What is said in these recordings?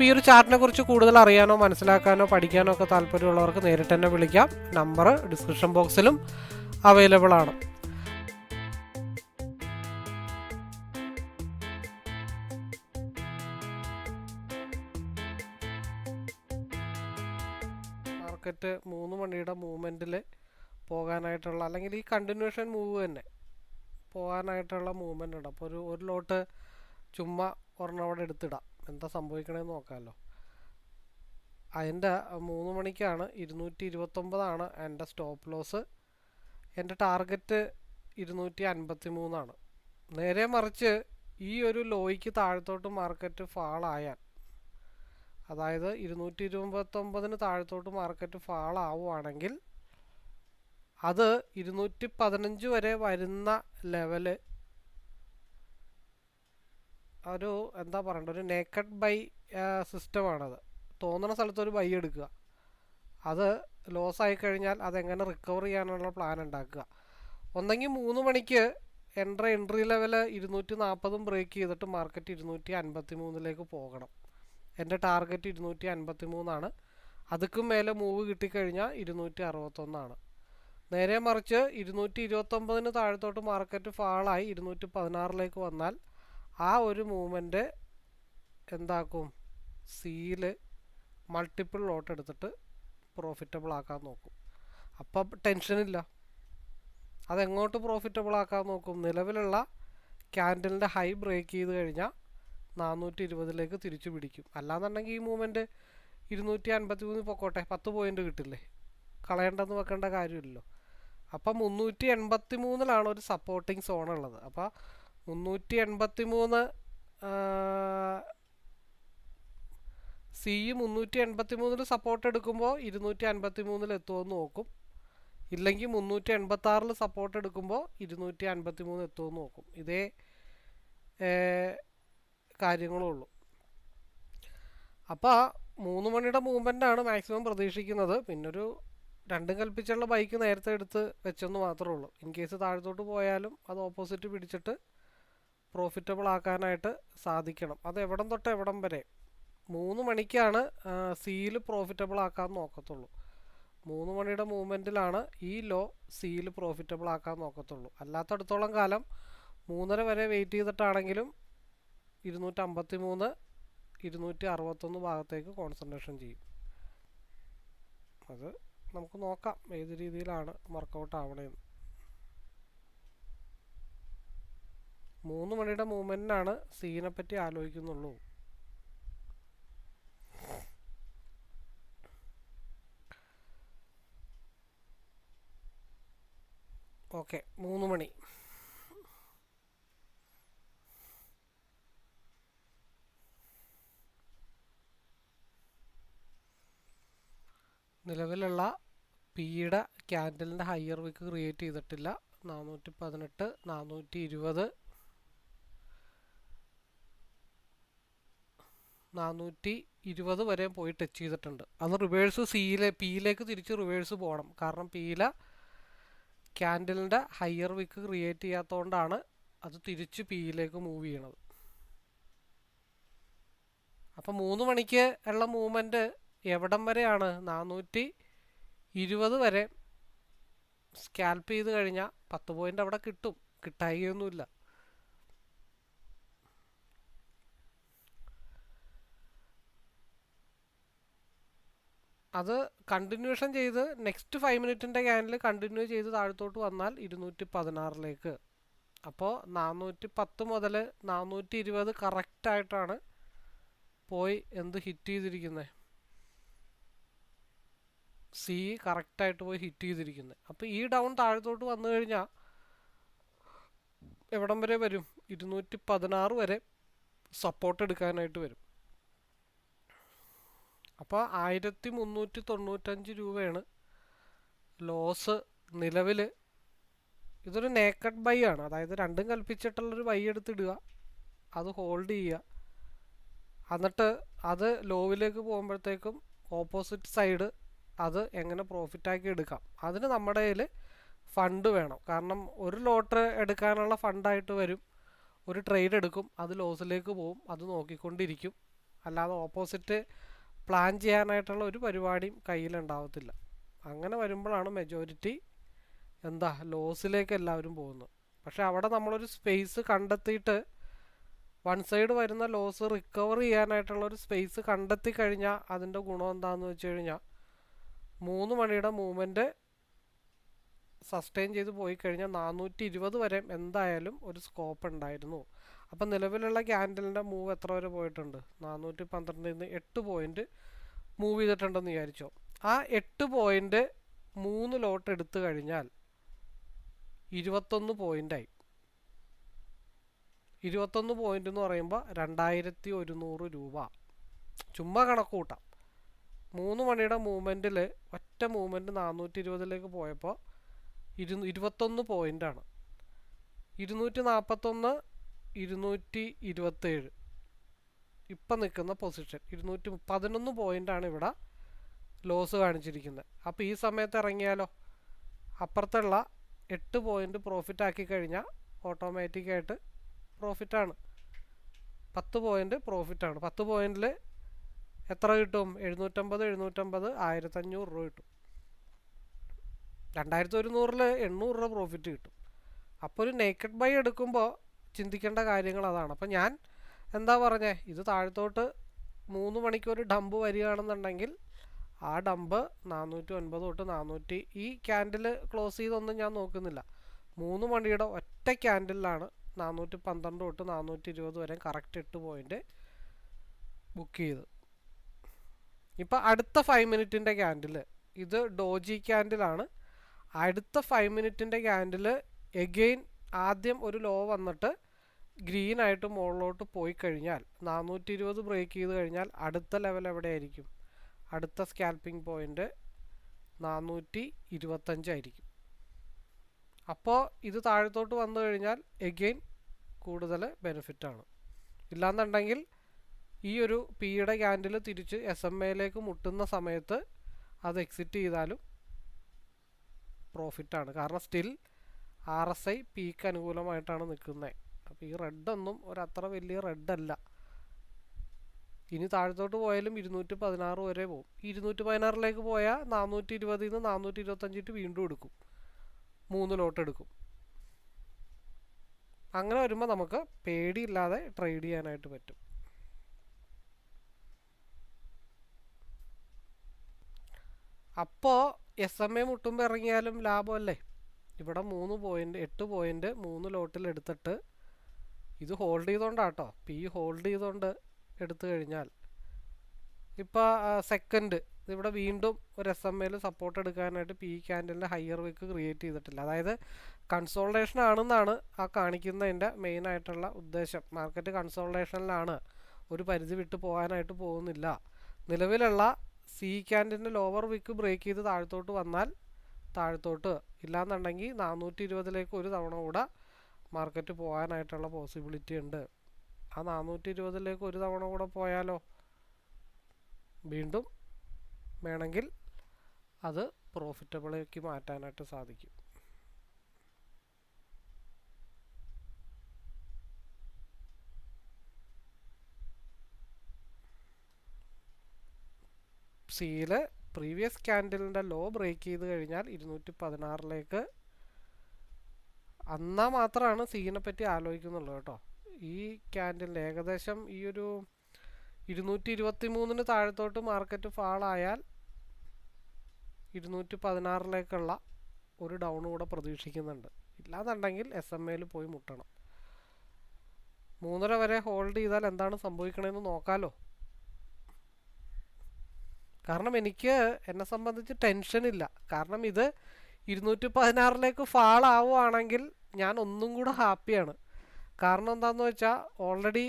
അപ്പോൾ ഈ ഒരു ചാർട്ടിനെ കുറിച്ച് കൂടുതൽ അറിയാനോ മനസ്സിലാക്കാനോ പഠിക്കാനോ ഒക്കെ താല്പര്യമുള്ളവർക്ക് നേരിട്ട് തന്നെ വിളിക്കാം. നമ്പർ ഡിസ്ക്രിപ്ഷൻ ബോക്സിലും അവൈലബിൾ ആണ്. മാർക്കറ്റ് മൂന്ന് മണിയുടെ മൂവ്മെന്റിൽ പോകാനായിട്ടുള്ള അല്ലെങ്കിൽ ഈ കണ്ടിന്യൂഷൻ മൂവ് തന്നെ പോകാനായിട്ടുള്ള മൂവ്മെന്റ് ഉണ്ട്. അപ്പോൾ ഒരു ഒരു ലോട്ട് ചുമ്മാ ഒരെണ്ണം അവിടെ എടുത്തിടാം. എന്താ സംഭവിക്കണേ നോക്കാമല്ലോ അതിന്റെ മൂന്ന് മണിക്കാണ് ഇരുന്നൂറ്റി ഇരുപത്തൊമ്പതാണ് എന്റെ സ്റ്റോപ്പ് ലോസ് എന്റെ ടാർഗറ്റ് ഇരുന്നൂറ്റി അൻപത്തി മൂന്നാണ് നേരെ മറിച്ച് ഈ ഒരു ലോയ്ക്ക് താഴത്തോട്ട് മാർക്കറ്റ് ഫാളായാൽ അതായത് ഇരുന്നൂറ്റി ഇരുപത്തൊമ്പതിന് താഴത്തോട്ട് മാർക്കറ്റ് ഫാളാവുകയാണെങ്കിൽ അത് ഇരുന്നൂറ്റി പതിനഞ്ച് വരെ വരുന്ന ലെവൽ ഒരു എന്താ പറയണ്ട ഒരു നേക്കഡ് ബൈ സിസ്റ്റമാണത് തോന്നുന്ന സ്ഥലത്ത് ഒരു ബൈ എടുക്കുക. അത് ലോസ് ആയി കഴിഞ്ഞാൽ അതെങ്ങനെ റിക്കവർ ചെയ്യാനുള്ള പ്ലാൻ ഉണ്ടാക്കുക. ഒന്നെങ്കിൽ മൂന്ന് മണിക്ക് എന്റെ എൻട്രി ലെവൽ ഇരുന്നൂറ്റി നാൽപ്പതും ബ്രേക്ക് ചെയ്തിട്ട് മാർക്കറ്റ് ഇരുന്നൂറ്റി അൻപത്തി മൂന്നിലേക്ക് പോകണം. എന്റെ ടാർഗറ്റ് ഇരുന്നൂറ്റി അൻപത്തി മൂന്നാണ് അതുക്കും മേലെ മൂവ് കിട്ടിക്കഴിഞ്ഞാൽ ഇരുന്നൂറ്റി അറുപത്തൊന്നാണ് നേരെ മറിച്ച് ഇരുന്നൂറ്റി ഇരുപത്തൊമ്പതിന് താഴത്തോട്ട് മാർക്കറ്റ് ഫാളായി ഇരുന്നൂറ്റി പതിനാറിലേക്ക് വന്നാൽ ആ ഒരു മൂവ്മെന്റ് എന്താക്കും? സീൽ മൾട്ടിപ്പിൾ ലോട്ട് എടുത്തിട്ട് പ്രോഫിറ്റബിൾ ആക്കാൻ നോക്കും. അപ്പം ടെൻഷനില്ല അതെങ്ങോട്ട് പ്രോഫിറ്റബിൾ ആക്കാൻ നോക്കും? നിലവിലുള്ള ക്യാൻഡലിന്റെ ഹൈ ബ്രേക്ക് ചെയ്ത് കഴിഞ്ഞാൽ നാനൂറ്റി ഇരുപതിലേക്ക് തിരിച്ചു പിടിക്കും. അല്ലാന്നുണ്ടെങ്കിൽ ഈ മൂവ്മെന്റ് ഇരുന്നൂറ്റി അൻപത്തി മൂന്ന് പൊക്കോട്ടെ പത്ത് പോയിന്റ് കിട്ടില്ലേ? കളയേണ്ടെന്ന് വെക്കേണ്ട കാര്യമില്ലല്ലോ. അപ്പം മുന്നൂറ്റി എൺപത്തി മൂന്നിലാണ് ഒരു സപ്പോർട്ടിങ് സോൺ ഉള്ളത്. അപ്പോൾ മുന്നൂറ്റി എൺപത്തി മൂന്ന് സി മുന്നൂറ്റി എൺപത്തി മൂന്നിൽ സപ്പോർട്ട് എടുക്കുമ്പോൾ ഇരുന്നൂറ്റി അൻപത്തി മൂന്നിൽ എത്തുമെന്ന് നോക്കും. ഇല്ലെങ്കിൽ മുന്നൂറ്റി എൺപത്തി ആറിൽ സപ്പോർട്ട് എടുക്കുമ്പോൾ ഇരുന്നൂറ്റി അൻപത്തി മൂന്ന് എത്തുമെന്ന് നോക്കും ഇതേ കാര്യങ്ങളുള്ളൂ അപ്പോൾ മൂന്ന് മണിയുടെ മൂവ്മെന്റ് ആണ് മാക്സിമം പ്രതീക്ഷിക്കുന്നത്. പിന്നൊരു രണ്ടും കൽപ്പിച്ചുള്ള ബൈക്ക് നേരത്തെ എടുത്ത് വെച്ചെന്ന് മാത്രമേ ഉള്ളൂ. ഇൻ കേസ് താഴത്തോട്ട് പോയാലും അത് ഓപ്പോസിറ്റ് പിടിച്ചിട്ട് പ്രോഫിറ്റബിൾ ആക്കാനായിട്ട് സാധിക്കണം. അത് എവിടം തൊട്ട് എവിടം വരെ? മൂന്ന് മണിക്കാണ് സിയിൽ പ്രോഫിറ്റബിൾ ആക്കാൻ നോക്കത്തുള്ളൂ. മൂന്ന് മണിയുടെ മൂവ്മെന്റിലാണ് ഈ ലോ സിയിൽ പ്രോഫിറ്റബിൾ ആക്കാൻ നോക്കത്തുള്ളൂ. അല്ലാത്തടത്തോളം കാലം മൂന്നര വരെ വെയിറ്റ് ചെയ്തിട്ടാണെങ്കിലും ഇരുന്നൂറ്റമ്പത്തി മൂന്ന് ഇരുന്നൂറ്റി അറുപത്തൊന്ന് ഭാഗത്തേക്ക് കോൺസെൻട്രേഷൻ ചെയ്യും. അത് നമുക്ക് നോക്കാം ഏത് രീതിയിലാണ് വർക്കൗട്ട് ആവണേന്ന്. മൂന്ന് മണിയുടെ മൂമെന്റിനാണ് സീനെ പറ്റി ആലോചിക്കുന്നുള്ളൂ. ഓക്കെ മൂന്ന് മണി. നിലവിലുള്ള പിയുടെ ക്യാൻഡലിന്റെ ഹയർ വിക്ക് ക്രിയേറ്റ് ചെയ്തിട്ടില്ല. നാനൂറ്റി പതിനെട്ട് നാനൂറ്റി ഇരുപത് നാനൂറ്റി ഇരുപത് വരെ പോയി ടച്ച് ചെയ്തിട്ടുണ്ട്. അത് റിവേഴ്സ് സിയിലെ പിയിലേക്ക് തിരിച്ച് റിവേഴ്സ് പോകണം. കാരണം പിയിലെ ക്യാൻഡലിന്റെ ഹയർ വിക്ക് ക്രിയേറ്റ് ചെയ്യാത്തതുകൊണ്ടാണ് അത് തിരിച്ച് പിയിലേക്ക് മൂവ് ചെയ്യണത്. അപ്പം മൂന്ന് മണിക്ക് ഉള്ള മൂവ്മെന്റ് എവിടം വരെയാണ്? നാനൂറ്റി ഇരുപത് വരെ സ്കാൽപ്പ് ചെയ്ത് കഴിഞ്ഞാൽ പത്ത് പോയിന്റ് അവിടെ കിട്ടും. കിട്ടായികയൊന്നുമില്ല. അത് കണ്ടിന്യൂഷൻ ചെയ്ത് നെക്സ്റ്റ് ഫൈവ് മിനിറ്റിന്റെ ക്യാനിൽ കണ്ടിന്യൂ ചെയ്ത് താഴത്തോട്ട് വന്നാൽ ഇരുന്നൂറ്റി പതിനാറിലേക്ക്. അപ്പോൾ നാനൂറ്റി പത്ത് മുതൽ നാനൂറ്റി ഇരുപത് കറക്റ്റായിട്ടാണ് പോയി എന്ത് ഹിറ്റ് ചെയ്തിരിക്കുന്നത് സി കറക്റ്റായിട്ട് പോയി ഹിറ്റ് ചെയ്തിരിക്കുന്നത് അപ്പോൾ ഈ ഡൗൺ താഴത്തോട്ട് വന്നു കഴിഞ്ഞാൽ എവിടം വരെ വരും? ഇരുന്നൂറ്റി പതിനാറ് വരെ സപ്പോർട്ട് എടുക്കാനായിട്ട് വരും. അപ്പോൾ ആയിരത്തി മുന്നൂറ്റി തൊണ്ണൂറ്റഞ്ച് രൂപയാണ് ലോസ് നിലവിൽ ഇതൊരു നേക്കഡ് ബൈ ആണ്. അതായത് രണ്ടും കൽപ്പിച്ചിട്ടുള്ളൊരു ബൈ എടുത്തിടുക അത് ഹോൾഡ് ചെയ്യുക. എന്നിട്ട് അത് ലോവിലേക്ക് പോകുമ്പോഴത്തേക്കും ഓപ്പോസിറ്റ് സൈഡ് അത് എങ്ങനെ പ്രോഫിറ്റാക്കി എടുക്കാം. അതിന് നമ്മുടെ കയ്യിൽ ഫണ്ട് വേണം. കാരണം ഒരു ലോട്ട് എടുക്കാനുള്ള ഫണ്ടായിട്ട് വരും. ഒരു ട്രേഡ് എടുക്കും അത് ലോസിലേക്ക് പോവും അത് നോക്കിക്കൊണ്ടിരിക്കും. അല്ലാതെ ഓപ്പോസിറ്റ് പ്ലാൻ ചെയ്യാനായിട്ടുള്ള ഒരു പരിപാടിയും കയ്യിലുണ്ടാവത്തില്ല. അങ്ങനെ വരുമ്പോഴാണ് മെജോറിറ്റി എന്താ ലോസിലേക്ക് എല്ലാവരും പോകുന്നത്. പക്ഷെ അവിടെ നമ്മളൊരു സ്പേസ് കണ്ടെത്തിയിട്ട് വൺ സൈഡ് വരുന്ന ലോസ് റിക്കവർ ചെയ്യാനായിട്ടുള്ള ഒരു സ്പേസ് കണ്ടെത്തി കഴിഞ്ഞാൽ അതിന്റെ ഗുണം എന്താണെന്ന് വെച്ച് കഴിഞ്ഞാൽ മൂന്ന് മണിയുടെ മൂവ്മെന്റ് സസ്റ്റെയിൻ ചെയ്ത് പോയി കഴിഞ്ഞാൽ നാനൂറ്റി ഇരുപത് വരെ എന്തായാലും ഒരു സ്കോപ്പ് ഉണ്ടായിരുന്നു. അപ്പം നിലവിലുള്ള ക്യാൻഡലിന്റെ മൂവ് എത്ര വരെ പോയിട്ടുണ്ട്? നാനൂറ്റി പന്ത്രണ്ടിൽ നിന്ന് എട്ട് പോയിന്റ് മൂവ് ചെയ്തിട്ടുണ്ടെന്ന് വിചാരിച്ചോ. ആ എട്ട് പോയിന്റ് മൂന്ന് ലോട്ട് എടുത്തു കഴിഞ്ഞാൽ ഇരുപത്തൊന്ന് പോയിന്റായി ഇരുപത്തൊന്ന് പോയിന്റ് എന്ന് പറയുമ്പോൾ രണ്ടായിരത്തി ഒരുന്നൂറ് രൂപ. ചുമ്മാ കണക്ക് കൂട്ടാം. മൂന്ന് മണിയുടെ മൂവ്മെന്റിൽ ഒറ്റ മൂവ്മെന്റ് നാനൂറ്റി ഇരുപതിലേക്ക് പോയപ്പോൾ ഇരു ഇരുപത്തൊന്ന് പോയിന്റാണ് ഇരുന്നൂറ്റി നാൽപ്പത്തൊന്ന് ഇരുന്നൂറ്റി ഇരുപത്തേഴ് ഇപ്പം നിൽക്കുന്ന പൊസിഷൻ. ഇരുന്നൂറ്റി പതിനൊന്ന് പോയിന്റാണ് ഇവിടെ ലോസ് കാണിച്ചിരിക്കുന്നത്. അപ്പോൾ ഈ സമയത്ത് ഇറങ്ങിയാലോ? അപ്പുറത്തുള്ള എട്ട് പോയിന്റ് പ്രോഫിറ്റ് ആക്കി കഴിഞ്ഞാൽ ഓട്ടോമാറ്റിക്കായിട്ട് പ്രോഫിറ്റാണ് പത്ത് പോയിന്റ് പ്രോഫിറ്റാണ് പത്ത് പോയിന്റിൽ എത്ര കിട്ടും? എഴുന്നൂറ്റമ്പത് എഴുന്നൂറ്റമ്പത് ആയിരത്തഞ്ഞൂറ് രൂപ കിട്ടും. രണ്ടായിരത്തി ഒരുന്നൂറിൽ എണ്ണൂറ് രൂപ പ്രോഫിറ്റ് കിട്ടും. അപ്പോൾ ഒരു നേക്കഡ് ബൈ എടുക്കുമ്പോൾ ചിന്തിക്കേണ്ട കാര്യങ്ങൾ അതാണ്. അപ്പം ഞാൻ എന്താ പറഞ്ഞേ ഇത് താഴത്തോട്ട് മൂന്ന് മണിക്കൂർ ഡമ്പ് വരികയാണെന്നുണ്ടെങ്കിൽ ആ ഡമ്പ് നാനൂറ്റി ഒൻപത് തൊട്ട് നാനൂറ്റി ഈ ക്യാൻഡിൽ ക്ലോസ് ചെയ്തൊന്നും ഞാൻ നോക്കുന്നില്ല. മൂന്ന് മണിയുടെ ഒറ്റ ക്യാൻഡിലാണ് നാനൂറ്റി പന്ത്രണ്ട് തൊട്ട് നാനൂറ്റി ഇരുപത് വരെ കറക്റ്റ് എട്ട് പോയിന്റ് ബുക്ക് ചെയ്ത് ഇപ്പം അടുത്ത ഫൈവ് മിനിറ്റിന്റെ ക്യാൻഡിൽ ഇത് ഡോജി ക്യാൻഡിലാണ്. അടുത്ത ഫൈവ് മിനിറ്റിന്റെ ക്യാൻഡിൽ എഗെയിൻ ആദ്യം ഒരു ലോ വന്നിട്ട് ഗ്രീൻ ആയിട്ട് മുകളിലോട്ട് പോയി കഴിഞ്ഞാൽ നാനൂറ്റി ഇരുപത് ബ്രേക്ക് ചെയ്ത് കഴിഞ്ഞാൽ അടുത്ത ലെവൽ എവിടെയായിരിക്കും? അടുത്ത സ്കാൽപ്പിംഗ് പോയിന്റ് നാനൂറ്റി ഇരുപത്തഞ്ചായിരിക്കും അപ്പോൾ ഇത് താഴത്തോട്ട് വന്നു കഴിഞ്ഞാൽ എഗെയിൻ കൂടുതൽ ബെനിഫിറ്റാണ് ഇല്ലാന്നുണ്ടെങ്കിൽ ഈ ഒരു പിയുടെ ക്യാൻഡിൽ തിരിച്ച് എസ് എം എയിലേക്ക് മുട്ടുന്ന സമയത്ത് അത് എക്സിറ്റ് ചെയ്താലും പ്രോഫിറ്റാണ് കാരണം still R S I peak അനുകൂലമായിട്ടാണ് നിൽക്കുന്നത് അപ്പോൾ ഈ റെഡൊന്നും ഒരത്ര വലിയ റെഡല്ല ഇനി താഴത്തോട്ട് പോയാലും ഇരുന്നൂറ്റി പതിനാറ് വരെ പോകും ഇരുന്നൂറ്റി പതിനാറിലേക്ക് പോയാൽ നാനൂറ്റി ഇരുപതിൽ നിന്ന് നാനൂറ്റി ഇരുപത്തഞ്ചിട്ട് വീണ്ടും എടുക്കും. മൂന്ന് ലോട്ട് എടുക്കും. അങ്ങനെ വരുമ്പോൾ നമുക്ക് പേടിയില്ലാതെ ട്രേഡ് ചെയ്യാനായിട്ട് പറ്റും. അപ്പോൾ എസ് എം എ മുട്ടുമ്പോൾ ഇറങ്ങിയാലും ലാഭമല്ലേ? ഇവിടെ മൂന്ന് പോയിന്റ് എട്ട് പോയിന്റ് മൂന്ന് ലോട്ടിൽ എടുത്തിട്ട് ഇത് ഹോൾഡ് ചെയ്തുകൊണ്ടാട്ടോ പി ഹോൾഡ് ചെയ്തുകൊണ്ട് എടുത്തു കഴിഞ്ഞാൽ ഇപ്പോൾ സെക്കൻഡ് ഇവിടെ വീണ്ടും ഒരു എസ് എം എയിൽ സപ്പോർട്ട് എടുക്കാനായിട്ട് പി ക്യാൻഡലിന്റെ ഹയർ വിക്ക് ക്രിയേറ്റ് ചെയ്തിട്ടില്ല. അതായത് കൺസോൾട്ടേഷൻ ആണെന്നാണ് ആ കാണിക്കുന്നതിന്റെ മെയിൻ ആയിട്ടുള്ള ഉദ്ദേശം. മാർക്കറ്റ് കൺസോൾട്ടേഷനിലാണ് ഒരു പരിധി വിട്ട് പോകാനായിട്ട് പോകുന്നില്ല. നിലവിലുള്ള സി ക്യാൻഡിന്റെ ലോവർ വിക്ക് ബ്രേക്ക് ചെയ്ത് താഴത്തോട്ട് വന്നാൽ താഴത്തോട്ട്. ഇല്ലാന്നുണ്ടെങ്കിൽ നാനൂറ്റി ഇരുപതിലേക്ക് ഒരു തവണ കൂടെ മാർക്കറ്റ് പോകാനായിട്ടുള്ള പോസിബിലിറ്റി ഉണ്ട്. ആ നാനൂറ്റി ഇരുപതിലേക്ക് ഒരു തവണ കൂടെ പോയാലോ? വീണ്ടും വേണമെങ്കിൽ അത് പ്രോഫിറ്റബിളേക്ക് മാറ്റാനായിട്ട് സാധിക്കും. സിയിൽ പ്രീവിയസ് ക്യാൻഡലിന്റെ ലോ ബ്രേക്ക് ചെയ്ത് കഴിഞ്ഞാൽ ഇരുന്നൂറ്റി പതിനാറിലേക്ക് എന്നാൽ മാത്രമാണ് സീനെ പറ്റി ആലോചിക്കുന്നുള്ളൂ കേട്ടോ. ഈ ക്യാൻഡലിന് ഏകദേശം ഈ ഒരു ഇരുന്നൂറ്റി ഇരുപത്തി മൂന്നിന് താഴത്തോട്ട് മാർക്കറ്റ് ഫാളായാൽ ഇരുന്നൂറ്റി പതിനാറിലേക്കുള്ള ഒരു ഡൗൺ കൂടെ പ്രതീക്ഷിക്കുന്നുണ്ട്. ഇല്ലാന്നുണ്ടെങ്കിൽ എസ് എം എയിൽ പോയി മുട്ടണം. മൂന്നര വരെ ഹോൾഡ് ചെയ്താൽ എന്താണ് സംഭവിക്കണമെന്ന് നോക്കാലോ. കാരണം എനിക്ക് എന്നെ സംബന്ധിച്ച് ടെൻഷൻ ഇല്ല. കാരണം ഇത് ഇരുന്നൂറ്റി പതിനാറിലേക്ക് ഫാൾ ആവുകയാണെങ്കിൽ ഞാൻ ഒന്നും കൂടെ ഹാപ്പിയാണ് കാരണം എന്താണെന്ന് വെച്ചാൽ ഓൾറെഡി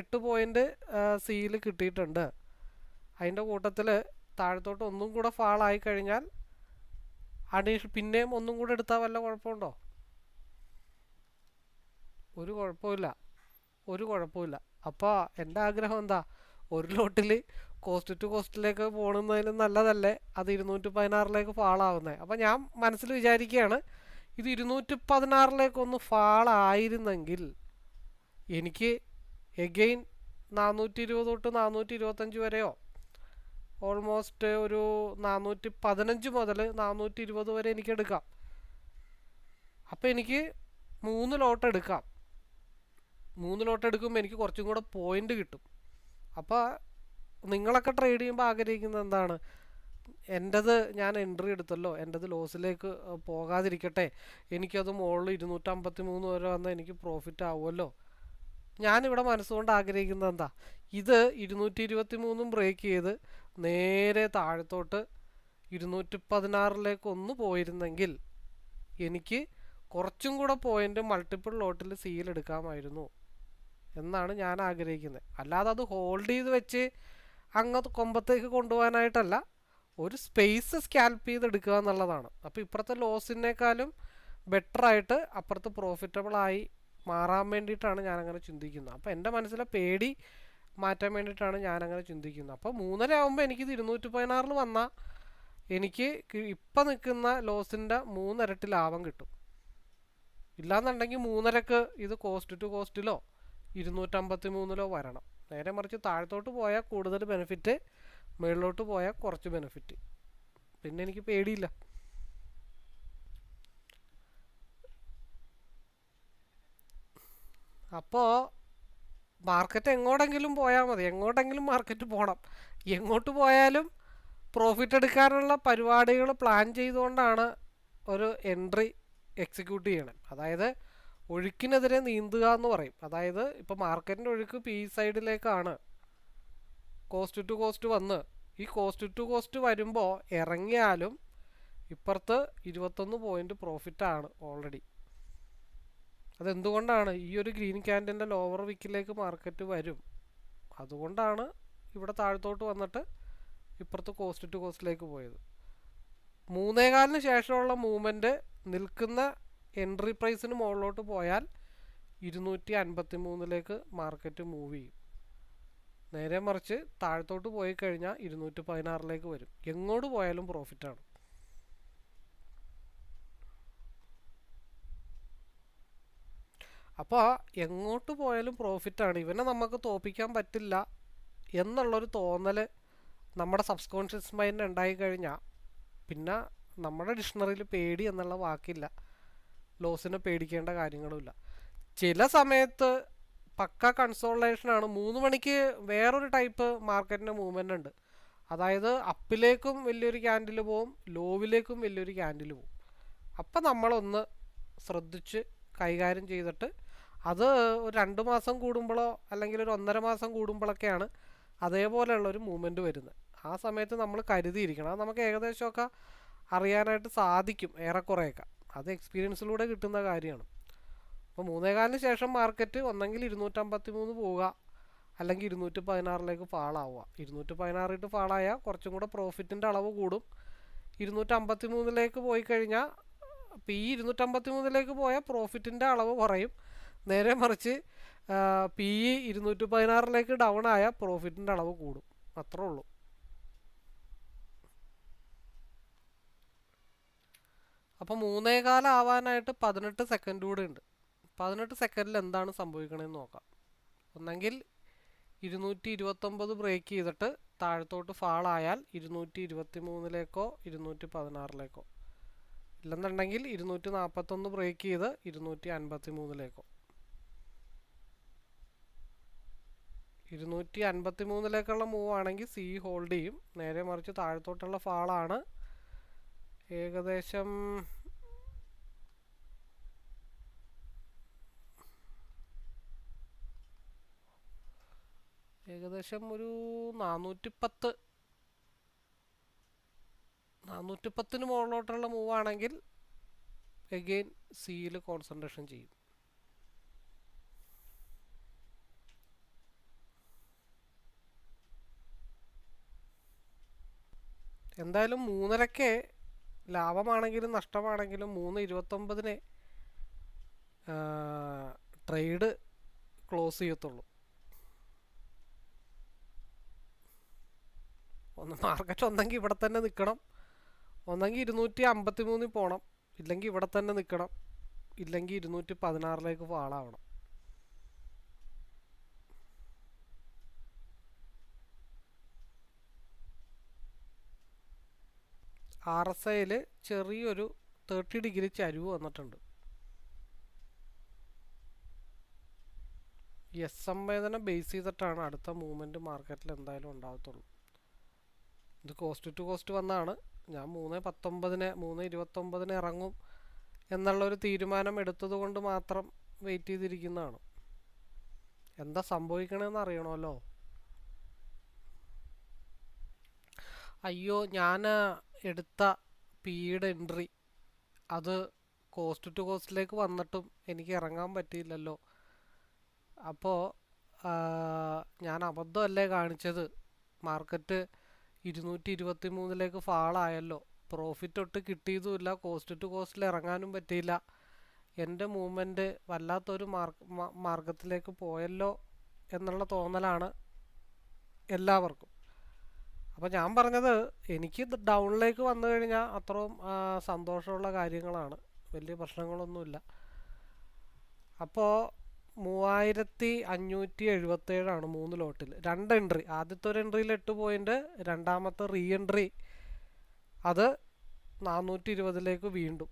എട്ട് പോയിന്റ് സിയിൽ കിട്ടിയിട്ടുണ്ട്. അതിന്റെ കൂട്ടത്തിൽ താഴത്തോട്ട് ഒന്നും കൂടെ ഫാൾ ആയി കഴിഞ്ഞാൽ അഡീഷ് പിന്നെയും ഒന്നും കൂടെ എടുത്താൽ വല്ല കുഴപ്പമുണ്ടോ? ഒരു കുഴപ്പമില്ല. ഒരു കുഴപ്പമില്ല. അപ്പോൾ എന്റെ ആഗ്രഹം എന്താ? ഒരു ലോട്ടിൽ കോസ്റ്റ് ടു കോസ്റ്റിലേക്ക് പോകണമെന്നതിലും നല്ലതല്ലേ? അത് ഇരുന്നൂറ്റി പതിനാറിലേക്ക് ഫാളാവുന്നത് അപ്പോൾ ഞാൻ മനസ്സിൽ വിചാരിക്കുകയാണ് ഇത് ഇരുന്നൂറ്റി പതിനാറിലേക്കൊന്ന് ഫാളായിരുന്നെങ്കിൽ എനിക്ക് എഗെയിൻ നാനൂറ്റി ഇരുപത് തൊട്ട് നാനൂറ്റി ഇരുപത്തഞ്ച് വരെയോ ഓൾമോസ്റ്റ് ഒരു നാനൂറ്റി പതിനഞ്ച് മുതൽ നാനൂറ്റി ഇരുപത് വരെ എനിക്ക് എടുക്കാം. അപ്പോൾ എനിക്ക് മൂന്ന് ലോട്ട് എടുക്കാം. മൂന്ന് ലോട്ട് എടുക്കുമ്പോൾ എനിക്ക് കുറച്ചും കൂടെ പോയിന്റ് കിട്ടും. അപ്പോൾ നിങ്ങളൊക്കെ ട്രേഡ് ചെയ്യുമ്പോൾ ആഗ്രഹിക്കുന്നത് എന്താണ്? എന്റെത് ഞാൻ എൻട്രി എടുത്തല്ലോ എന്റെത് ലോസിലേക്ക് പോകാതിരിക്കട്ടെ. എനിക്കത് മുകളിൽ ഇരുന്നൂറ്റമ്പത്തി മൂന്ന് വരെ വന്നാൽ എനിക്ക് പ്രോഫിറ്റ് ആവുമല്ലോ. ഞാനിവിടെ മനസ്സുകൊണ്ട് ആഗ്രഹിക്കുന്നത് എന്താ? ഇത് ഇരുന്നൂറ്റി ഇരുപത്തി മൂന്നും ബ്രേക്ക് ചെയ്ത് നേരെ താഴത്തോട്ട് ഇരുന്നൂറ്റി പതിനാറിലേക്ക് ഒന്ന് പോയിരുന്നെങ്കിൽ എനിക്ക് കുറച്ചും കൂടെ പോയിന്റ് മൾട്ടിപ്പിൾ ലോട്ടിൽ സീൽ എടുക്കാമായിരുന്നു എന്നാണ് ഞാൻ ആഗ്രഹിക്കുന്നത്. അല്ലാതെ അത് ഹോൾഡ് ചെയ്ത് വെച്ച് അങ്ങ് കൊമ്പത്തേക്ക് കൊണ്ടുപോകാനായിട്ടല്ല ഒരു സ്പേസ് സ്കാൽപ്പ് ചെയ്തെടുക്കുക എന്നുള്ളതാണ്. അപ്പോൾ ഇപ്പുറത്തെ ലോസിനേക്കാളും ബെറ്ററായിട്ട് അപ്പുറത്ത് പ്രോഫിറ്റബിൾ ആയി മാറാൻ വേണ്ടിയിട്ടാണ് ഞാനങ്ങനെ ചിന്തിക്കുന്നത്. അപ്പോൾ എന്റെ മനസ്സിലെ പേടി മാറ്റാൻ വേണ്ടിയിട്ടാണ് ഞാനങ്ങനെ ചിന്തിക്കുന്നത്. അപ്പോൾ മൂന്നര ആകുമ്പോൾ ഇത് ഇരുന്നൂറ്റി പതിനാറിൽ വന്നാൽ എനിക്ക് ഇപ്പം നിൽക്കുന്ന ലോസിന്റെ മൂന്നിരട്ടി ലാഭം കിട്ടും. ഇല്ലാന്നുണ്ടെങ്കിൽ മൂന്നരക്ക് ഇത് കോസ്റ്റ് ടു കോസ്റ്റിലോ ഇരുന്നൂറ്റമ്പത്തി മൂന്നിലോ വരണം. നേരെ മറിച്ച് താഴത്തോട്ട് പോയാൽ കൂടുതൽ ബെനിഫിറ്റ് മുകളിലോട്ട് പോയാൽ കുറച്ച് ബെനിഫിറ്റ് പിന്നെ എനിക്ക് പേടിയില്ല. അപ്പോൾ മാർക്കറ്റ് എങ്ങോട്ടെങ്കിലും പോയാൽ മതി. എങ്ങോട്ടെങ്കിലും മാർക്കറ്റ് പോകണം എങ്ങോട്ട് പോയാലും പ്രോഫിറ്റ് എടുക്കാനുള്ള പരിപാടികൾ പ്ലാൻ ചെയ്തുകൊണ്ടാണ് ഒരു എൻട്രി എക്സിക്യൂട്ട് ചെയ്യണം അതായത് ഒഴുക്കിനെതിരെ നീന്തുക എന്ന് പറയും. അതായത് ഇപ്പോൾ മാർക്കറ്റിന്റെ ഒഴുക്ക് പി സൈഡിലേക്കാണ് കോസ്റ്റ് ടു കോസ്റ്റ് വന്ന്. ഈ കോസ്റ്റ് ടു കോസ്റ്റ് വരുമ്പോൾ ഇറങ്ങിയാലും ഇപ്പുറത്ത് ഇരുപത്തൊന്ന് പോയിന്റ് ആണ് ഓൾറെഡി അതെന്തുകൊണ്ടാണ്? ഈ ഒരു ഗ്രീൻ ക്യാൻഡിന്റെ ലോവർ വിക്കിലേക്ക് മാർക്കറ്റ് വരും. അതുകൊണ്ടാണ് ഇവിടെ താഴത്തോട്ട് വന്നിട്ട് ഇപ്പുറത്ത് കോസ്റ്റ് ടു കോസ്റ്റിലേക്ക് പോയത്. മൂന്നേകാലിന് ശേഷമുള്ള മൂവ്മെന്റ് നിൽക്കുന്ന എൻട്രി പ്രൈസിന് മുകളിലോട്ട് പോയാൽ ഇരുന്നൂറ്റി അൻപത്തി മൂന്നിലേക്ക് മാർക്കറ്റ് മൂവ് ചെയ്യും. നേരെ മറിച്ച് താഴത്തോട്ട് പോയി കഴിഞ്ഞാൽ ഇരുന്നൂറ്റി പതിനാറിലേക്ക് വരും. എങ്ങോട്ട് പോയാലും പ്രോഫിറ്റാണ് അപ്പോൾ എങ്ങോട്ട് പോയാലും പ്രോഫിറ്റാണ് ഇവനെ നമുക്ക് തോപ്പിക്കാൻ പറ്റില്ല എന്നുള്ളൊരു തോന്നൽ നമ്മുടെ സബ്സ്കോൺഷ്യസ് മൈൻഡ് ഉണ്ടായി കഴിഞ്ഞാൽ പിന്നെ നമ്മുടെ ഡിക്ഷണറിയിൽ പേടി എന്നുള്ള വാക്കില്ല. ലോസിനെ പേടിക്കേണ്ട കാര്യങ്ങളുമില്ല. ചില സമയത്ത് പക്ക കൺസോളേഷനാണ് മൂന്ന് മണിക്ക് വേറൊരു ടൈപ്പ് മാർക്കറ്റിന്റെ മൂവ്മെന്റ് ഉണ്ട്. അതായത് അപ്പിലേക്കും വലിയൊരു ക്യാൻഡിൽ പോവും ലോവിലേക്കും വലിയൊരു ക്യാൻഡിൽ പോവും. അപ്പം നമ്മളൊന്ന് ശ്രദ്ധിച്ച് കൈകാര്യം ചെയ്തിട്ട് അത് ഒരു രണ്ട് മാസം കൂടുമ്പോഴോ അല്ലെങ്കിൽ ഒരു ഒന്നര മാസം കൂടുമ്പോഴൊക്കെയാണ് അതേപോലെയുള്ള ഒരു മൂവ്മെന്റ് വരുന്നത്. ആ സമയത്ത് നമ്മൾ കരുതിയിരിക്കണം. അത് നമുക്ക് ഏകദേശമൊക്കെ അറിയാനായിട്ട് സാധിക്കും ഏറെക്കുറെയൊക്കെ. അത് എക്സ്പീരിയൻസിലൂടെ കിട്ടുന്ന കാര്യമാണ്. അപ്പോൾ മൂന്നേകാലിന് ശേഷം മാർക്കറ്റ് ഒന്നെങ്കിൽ ഇരുന്നൂറ്റമ്പത്തി മൂന്ന് പോവുക. അല്ലെങ്കിൽ ഇരുന്നൂറ്റി പതിനാറിലേക്ക് ഫാളാവുക ഇരുന്നൂറ്റി പതിനാറിട്ട് ഫാളായാൽ കുറച്ചും കൂടെ പ്രോഫിറ്റിന്റെ അളവ് കൂടും. ഇരുന്നൂറ്റമ്പത്തി മൂന്നിലേക്ക് പോയി കഴിഞ്ഞാൽ പി ഇരുന്നൂറ്റമ്പത്തി മൂന്നിലേക്ക് പോയാൽ പ്രോഫിറ്റിന്റെ അളവ് കുറയും. നേരെ മറിച്ച് പി ഇരുന്നൂറ്റി പതിനാറിലേക്ക് ഡൗൺ ആയാൽ പ്രോഫിറ്റിന്റെ അളവ് കൂടും. അത്രേ ഉള്ളൂ. അപ്പോൾ മൂന്നേകാലം ആവാനായിട്ട് പതിനെട്ട് സെക്കൻഡ് കൂടെ ഉണ്ട്. പതിനെട്ട് സെക്കൻഡിൽ എന്താണ് സംഭവിക്കണമെന്ന് നോക്കാം. ഒന്നെങ്കിൽ ഇരുന്നൂറ്റി ഇരുപത്തൊമ്പത് ബ്രേക്ക് ചെയ്തിട്ട് താഴത്തോട്ട് ഫാളായാൽ ഇരുന്നൂറ്റി ഇരുപത്തി മൂന്നിലേക്കോ ഇരുന്നൂറ്റി പതിനാറിലേക്കോ ഇല്ലെന്നുണ്ടെങ്കിൽ ഇരുന്നൂറ്റി നാൽപ്പത്തൊന്ന് ബ്രേക്ക് ചെയ്ത് ഇരുന്നൂറ്റി അൻപത്തി മൂന്നിലേക്കോ ഇരുന്നൂറ്റി അൻപത്തി മൂന്നിലേക്കുള്ള മൂവ് ആണെങ്കിൽ സി ഹോൾഡ് ചെയ്യും. നേരെ മറിച്ച് താഴത്തോട്ടുള്ള ഫാളാണ് ഏകദേശം ഏകദേശം ഒരു നാനൂറ്റി പത്ത് നാനൂറ്റി പത്തിന് മുകളിലോട്ടുള്ള മൂവ് ആണെങ്കിൽ എഗെയിൻ സിയിൽ കോൺസെൻട്രേഷൻ ചെയ്യും. എന്തായാലും മൂന്നരക്ക് ലാഭമാണെങ്കിലും നഷ്ടമാണെങ്കിലും മൂന്ന് ഇരുപത്തൊമ്പതിന് ട്രേഡ് ക്ലോസ് ചെയ്യത്തുള്ളൂ. ഒന്ന് മാർക്കറ്റ് ഒന്നെങ്കിൽ ഇവിടെ തന്നെ നിൽക്കണം. ഒന്നെങ്കിൽ ഇരുന്നൂറ്റി അമ്പത്തി മൂന്നിൽ പോകണം ഇല്ലെങ്കിൽ ഇവിടെ തന്നെ നിൽക്കണം. ഇല്ലെങ്കിൽ ഇരുന്നൂറ്റി പതിനാറിലേക്ക് ഫാളാവണം ആർ എസ് ഐയിൽ ചെറിയൊരു തേർട്ടി ഡിഗ്രി ചരിവ് വന്നിട്ടുണ്ട്. എസ് സംവേദന ബേസ് ചെയ്തിട്ടാണ് അടുത്ത മൂവ്മെന്റ് മാർക്കറ്റിൽ എന്തായാലും ഉണ്ടാകത്തുള്ളൂ. ഇത് കോസ്റ്റ് ടു കോസ്റ്റ് വന്നാണ്. ഞാൻ മൂന്ന് പത്തൊമ്പതിന് മൂന്ന് ഇരുപത്തൊമ്പതിന് ഇറങ്ങും എന്നുള്ളൊരു തീരുമാനം എടുത്തത് കൊണ്ട് മാത്രം വെയിറ്റ് ചെയ്തിരിക്കുന്നതാണ്. എന്താ സംഭവിക്കണമെന്ന് അറിയണമല്ലോ. അയ്യോ ഞാൻ എടുത്ത പിയുടെ എൻട്രി അത് കോസ്റ്റ് ടു കോസ്റ്റിലേക്ക് വന്നിട്ടും എനിക്ക് ഇറങ്ങാൻ പറ്റിയില്ലല്ലോ. അപ്പോൾ ഞാൻ അബദ്ധമല്ലേ കാണിച്ചത്? മാർക്കറ്റ് ഇരുന്നൂറ്റി ഇരുപത്തി മൂന്നിലേക്ക് ഫാളായല്ലോ പ്രോഫിറ്റ് ഒട്ട് കിട്ടിയതുമില്ല. കോസ്റ്റ് ടു കോസ്റ്റിൽ ഇറങ്ങാനും പറ്റിയില്ല. എന്റെ മൂവ്മെന്റ് വല്ലാത്തൊരു മാർഗ് മാർഗത്തിലേക്ക് പോയല്ലോ എന്നുള്ള തോന്നലാണ് എല്ലാവർക്കും. അപ്പോൾ ഞാൻ പറഞ്ഞത് എനിക്ക് ഡൗണിലേക്ക് വന്നു കഴിഞ്ഞാൽ അത്രയും സന്തോഷമുള്ള കാര്യങ്ങളാണ്. വലിയ പ്രശ്നങ്ങളൊന്നുമില്ല. അപ്പോൾ മൂവായിരത്തി അഞ്ഞൂറ്റി എഴുപത്തേഴാണ് മൂന്ന് ലോട്ടിൽ രണ്ട് എൻട്രി ആദ്യത്തെ ഒരു എൻട്രിയിൽ എട്ട് പോയിന്റ് രണ്ടാമത്തെ റീ എൻട്രി അത് നാനൂറ്റി ഇരുപതിലേക്ക് വീണ്ടും.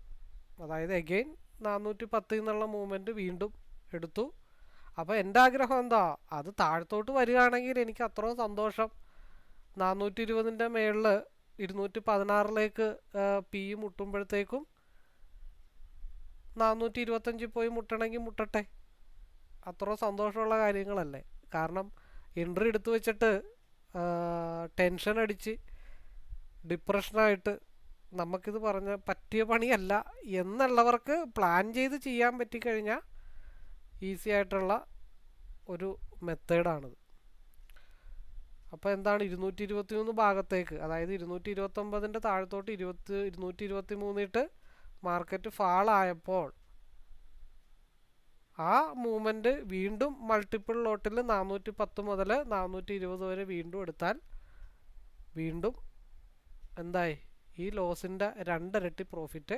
അതായത് എഗെയിൻ നാനൂറ്റി പത്തിൽ നിന്നുള്ള മൂവ്മെന്റ് വീണ്ടും എടുത്തു. അപ്പോൾ എന്റെ ആഗ്രഹം എന്താ? അത് താഴത്തോട്ട് വരികയാണെങ്കിൽ എനിക്ക് അത്രയും സന്തോഷം. നാനൂറ്റി ഇരുപതിന്റെ മേളിൽ ഇരുന്നൂറ്റി പതിനാറിലേക്ക് പി മുട്ടുമ്പോഴത്തേക്കും നാനൂറ്റി ഇരുപത്തഞ്ചിൽ പോയി മുട്ടണമെങ്കിൽ മുട്ടട്ടെ. അത്ര സന്തോഷമുള്ള കാര്യങ്ങളല്ലേ. കാരണം എൻട്രി എടുത്തു വെച്ചിട്ട് ടെൻഷൻ അടിച്ച് ഡിപ്രഷനായിട്ട് നമുക്കിത് പറഞ്ഞ പറ്റിയ പണിയല്ല എന്നുള്ളവർക്ക് പ്ലാൻ ചെയ്ത് ചെയ്യാൻ പറ്റിക്കഴിഞ്ഞാൽ ഈസി ആയിട്ടുള്ള ഒരു മെത്തേഡാണിത്. അപ്പോൾ എന്താണ് ഇരുന്നൂറ്റി ഇരുപത്തി മൂന്ന് ഭാഗത്തേക്ക് അതായത് ഇരുന്നൂറ്റി ഇരുപത്തൊമ്പതിന്റെ താഴത്തോട്ട് ഇരുപത്തി ഇരുന്നൂറ്റി ഇരുപത്തി മൂന്നിട്ട് മാർക്കറ്റ് ഫാളായപ്പോൾ ആ മൂവ്മെന്റ് വീണ്ടും മൾട്ടിപ്പിൾ ലോട്ടിൽ നാനൂറ്റി പത്ത് മുതൽ നാനൂറ്റി ഇരുപത് വരെ വീണ്ടും എടുത്താൽ വീണ്ടും എന്തായി? ഈ ലോസിന്റെ രണ്ടിരട്ടി പ്രോഫിറ്റ്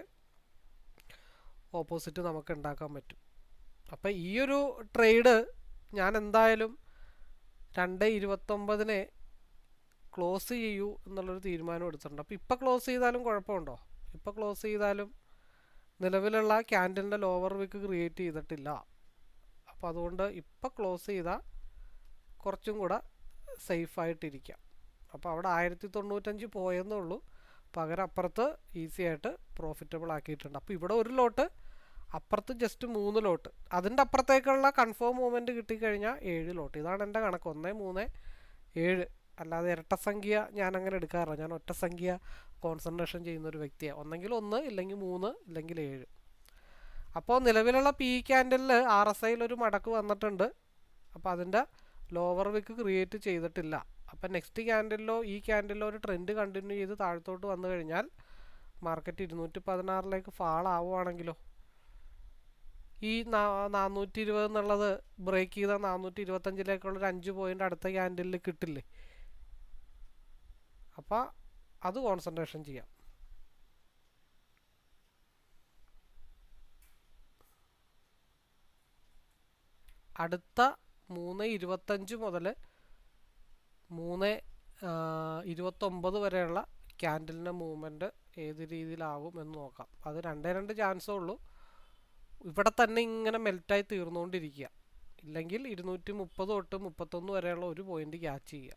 ഓപ്പോസിറ്റ് നമുക്ക് ഉണ്ടാക്കാൻ പറ്റും. അപ്പം ഈ ഒരു ട്രേഡ് ഞാൻ എന്തായാലും രണ്ട് ഇരുപത്തൊമ്പതിനെ ക്ലോസ് ചെയ്യൂ എന്നുള്ളൊരു തീരുമാനം എടുത്തിട്ടുണ്ട്. അപ്പോൾ ഇപ്പോൾ ക്ലോസ് ചെയ്താലും കുഴപ്പമുണ്ടോ? ഇപ്പോൾ ക്ലോസ് ചെയ്താലും നിലവിലുള്ള ക്യാൻഡിലിന്റെ ലോവർ വിക്ക് ക്രിയേറ്റ് ചെയ്തിട്ടില്ല. അപ്പോൾ അതുകൊണ്ട് ഇപ്പോൾ ക്ലോസ് ചെയ്താൽ കുറച്ചും കൂടെ സേഫായിട്ടിരിക്കാം അപ്പോൾ അവിടെ ആയിരത്തി തൊണ്ണൂറ്റഞ്ച് പോയെന്നേ ഉള്ളൂ. പകരം അപ്പുറത്ത് ഈസി ആയിട്ട് പ്രോഫിറ്റബിൾ ആക്കിയിട്ടുണ്ട്. അപ്പോൾ ഇവിടെ ഒരു ലോട്ട് അപ്പുറത്ത് ജസ്റ്റ് മൂന്ന് ലോട്ട് അതിന്റെ അപ്പുറത്തേക്കുള്ള കൺഫേം മൂവ്മെന്റ് കിട്ടിക്കഴിഞ്ഞാൽ ഏഴ് ലോട്ട് ഇതാണ് എന്റെ കണക്ക്. ഒന്ന് മൂന്ന് ഏഴ്. അല്ലാതെ ഇരട്ട സംഖ്യ ഞാൻ അങ്ങനെ എടുക്കാറില്ല. ഞാൻ ഒറ്റ സംഖ്യ കോൺസെൻട്രേഷൻ ചെയ്യുന്ന ഒരു വ്യക്തിയാണ് ഒന്നെങ്കിൽ ഒന്ന് ഇല്ലെങ്കിൽ മൂന്ന് ഇല്ലെങ്കിൽ ഏഴ്. അപ്പോൾ നിലവിലുള്ള പി ക്യാൻഡലിൽ ആർ എസ് ഐയിൽ ഒരു മടക്ക് വന്നിട്ടുണ്ട്. അപ്പോൾ അതിന്റെ ലോവർ വിക്ക് ക്രിയേറ്റ് ചെയ്തിട്ടില്ല. അപ്പം നെക്സ്റ്റ് ക്യാൻഡലിലോ ഈ ക്യാൻഡലിലോ ഒരു ട്രെൻഡ് കണ്ടിന്യൂ ചെയ്ത് താഴത്തോട്ട് വന്നു കഴിഞ്ഞാൽ മാർക്കറ്റ് ഇരുന്നൂറ്റി പതിനാറിലേക്ക് ഫാൾ ആവുകയാണെങ്കിലോ ഈ നാനൂറ്റി ഇരുപത് എന്നുള്ളത് ബ്രേക്ക് ചെയ്ത നാനൂറ്റി ഇരുപത്തഞ്ചിലേക്കുള്ള ഒരു അഞ്ച് പോയിന്റ് അടുത്ത ക്യാൻഡലിൽ കിട്ടില്ലേ? അപ്പോൾ അത് കോൺസെൻട്രേഷൻ ചെയ്യാം. അടുത്ത മൂന്ന് ഇരുപത്തഞ്ച് മുതൽ മൂന്ന് ഇരുപത്തൊമ്പത് വരെയുള്ള ക്യാൻഡലിന്റെ മൂവ്മെന്റ് ഏത് രീതിയിലാവും എന്ന് നോക്കാം. അത് രണ്ടേ രണ്ട് ചാൻസേ ഉള്ളൂ. ഇവിടെ തന്നെ ഇങ്ങനെ മെൽറ്റായി തീർന്നുകൊണ്ടിരിക്കുക. ഇല്ലെങ്കിൽ ഇരുന്നൂറ്റി മുപ്പത് തൊട്ട് മുപ്പത്തൊന്ന് വരെയുള്ള ഒരു പോയിന്റ് ക്യാച്ച് ചെയ്യുക.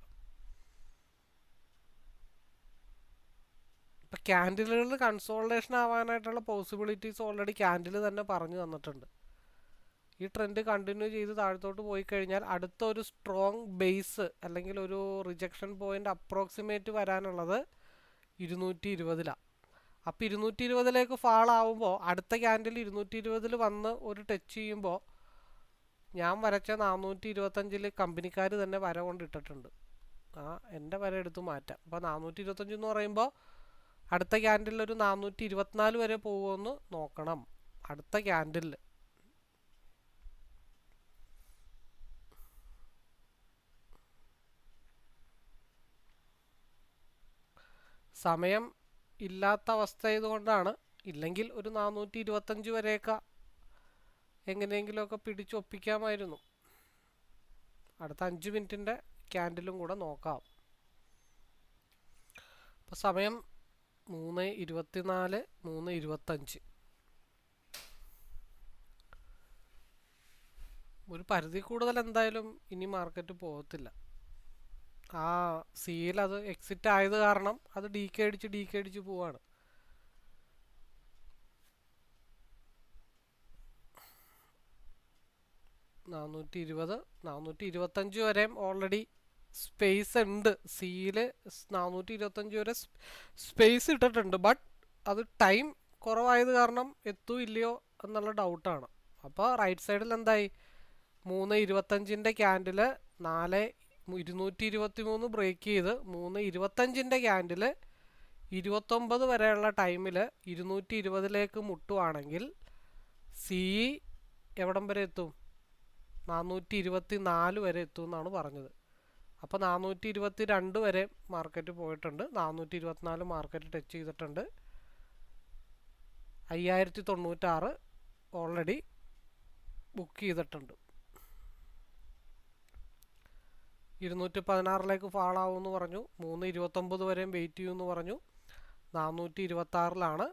ഇപ്പം ക്യാൻഡിലുകൾ കൺസോൾട്ടേഷൻ ആവാനായിട്ടുള്ള പോസിബിലിറ്റീസ് ഓൾറെഡി ക്യാൻഡിൽ തന്നെ പറഞ്ഞു തന്നിട്ടുണ്ട്. ഈ ട്രെൻഡ് കണ്ടിന്യൂ ചെയ്ത് താഴത്തോട്ട് പോയി കഴിഞ്ഞാൽ അടുത്ത ഒരു സ്ട്രോങ് ബേസ് അല്ലെങ്കിൽ ഒരു റിജക്ഷൻ പോയിന്റ് അപ്രോക്സിമേറ്റ് വരാനുള്ളത് ഇരുന്നൂറ്റി ഇരുപതിലാണ് അപ്പോൾ ഇരുന്നൂറ്റി ഇരുപതിലേക്ക് ഫാൾ ആവുമ്പോൾ അടുത്ത ക്യാൻഡിൽ ഇരുന്നൂറ്റി ഇരുപതിൽ വന്ന് ഒരു ടച്ച് ചെയ്യുമ്പോൾ ഞാൻ വരച്ച നാനൂറ്റി ഇരുപത്തഞ്ചിൽ കമ്പനിക്കാർ തന്നെ വര കൊണ്ടിട്ടിട്ടുണ്ട്. ആ എന്റെ വര എടുത്ത് മാറ്റാം. അപ്പോൾ നാനൂറ്റി ഇരുപത്തഞ്ച് എന്ന് പറയുമ്പോൾ അടുത്ത ക്യാൻഡിൽ ഒരു നാനൂറ്റി ഇരുപത്തിനാല് വരെ പോകുമെന്ന് നോക്കണം. അടുത്ത ക്യാൻഡിൽ സമയം ഇല്ലാത്ത അവസ്ഥ ആയതുകൊണ്ടാണ് ഇല്ലെങ്കിൽ ഒരു നാനൂറ്റി ഇരുപത്തഞ്ച് വരെയൊക്കെ എങ്ങനെയെങ്കിലുമൊക്കെ പിടിച്ചൊപ്പിക്കാമായിരുന്നു. അടുത്ത അഞ്ച് മിനിറ്റിന്റെ ക്യാൻഡിലും കൂടെ നോക്കാം. അപ്പോൾ സമയം മൂന്ന് ഇരുപത്തിനാല് മൂന്ന് ഇരുപത്തഞ്ച്. ഒരു പരിധി കൂടുതൽ എന്തായാലും ഇനി മാർക്കറ്റ് പോകത്തില്ല. ആ സീൽ അത് എക്സിറ്റ് ആയത് കാരണം അത് ഡി കെ അടിച്ച് ഡി കെ അടിച്ച് പോവാണ്. നാനൂറ്റി ഇരുപത് നാനൂറ്റി ഇരുപത്തഞ്ച് വരെയും ഓൾറെഡി സ്പേസ് ഉണ്ട്. സിയിൽ നാനൂറ്റി ഇരുപത്തഞ്ച് വരെ സ്പേസ് ഇട്ടിട്ടുണ്ട്. ബട്ട് അത് ടൈം കുറവായത് കാരണം എത്തൂ ഇല്ലയോ എന്നുള്ള ഡൗട്ടാണ് അപ്പോൾ റൈറ്റ് സൈഡിൽ എന്തായി? മൂന്ന് ഇരുപത്തഞ്ചിന്റെ ക്യാൻഡിൽ നാല് ഇരുന്നൂറ്റി ഇരുപത്തി മൂന്ന് ബ്രേക്ക് ചെയ്ത് മൂന്ന് ഇരുപത്തഞ്ചിന്റെ ക്യാൻഡിൽ ഇരുപത്തൊമ്പത് വരെയുള്ള ടൈമിൽ ഇരുന്നൂറ്റി ഇരുപതിലേക്ക് മുട്ടുവാണെങ്കിൽ സി എവിടം വരെ എത്തും? നാനൂറ്റി ഇരുപത്തി നാല് വരെ എത്തും എന്നാണ് പറഞ്ഞത്. അപ്പോൾ നാനൂറ്റി ഇരുപത്തി രണ്ട് വരെ മാർക്കറ്റ് പോയിട്ടുണ്ട്. നാനൂറ്റി ഇരുപത്തിനാല് മാർക്കറ്റ് ടച്ച് ചെയ്തിട്ടുണ്ട്. അയ്യായിരത്തി തൊണ്ണൂറ്റാറ് ഓൾറെഡി ബുക്ക് ചെയ്തിട്ടുണ്ട്. ഇരുന്നൂറ്റി പതിനാറിലേക്ക് ഫാളാവുമെന്ന് പറഞ്ഞു. മൂന്ന് ഇരുപത്തൊമ്പത് വരെയും വെയിറ്റ് ചെയ്യുമെന്ന് പറഞ്ഞു. നാനൂറ്റി ഇരുപത്താറിലാണ്